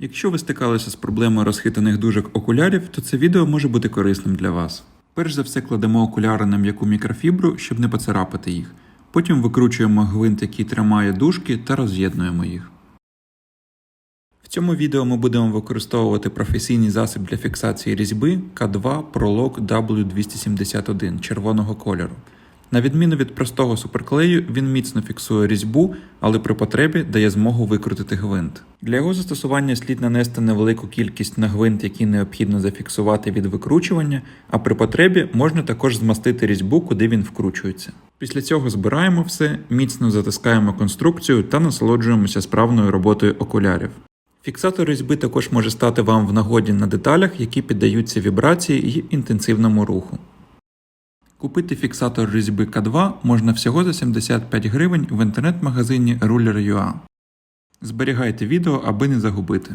Якщо ви стикалися з проблемою розхитаних дужок окулярів, то це відео може бути корисним для вас. Перш за все кладемо окуляри на м'яку мікрофібру, щоб не поцарапати їх. Потім викручуємо гвинт, який тримає дужки, та роз'єднуємо їх. В цьому відео ми будемо використовувати професійний засіб для фіксації різьби К2 Prolog W271 червоного кольору. На відміну від простого суперклею, він міцно фіксує різьбу, але при потребі дає змогу викрутити гвинт. Для його застосування слід нанести невелику кількість на гвинт, який необхідно зафіксувати від викручування, а при потребі можна також змастити різьбу, куди він вкручується. Після цього збираємо все, міцно затискаємо конструкцію та насолоджуємося справною роботою окулярів. Фіксатор різьби також може стати вам в нагоді на деталях, які піддаються вібрації і інтенсивному руху. Купити фіксатор різьби К2 можна всього за 75 гривень в інтернет-магазині Ruler.ua. Зберігайте відео, аби не загубити.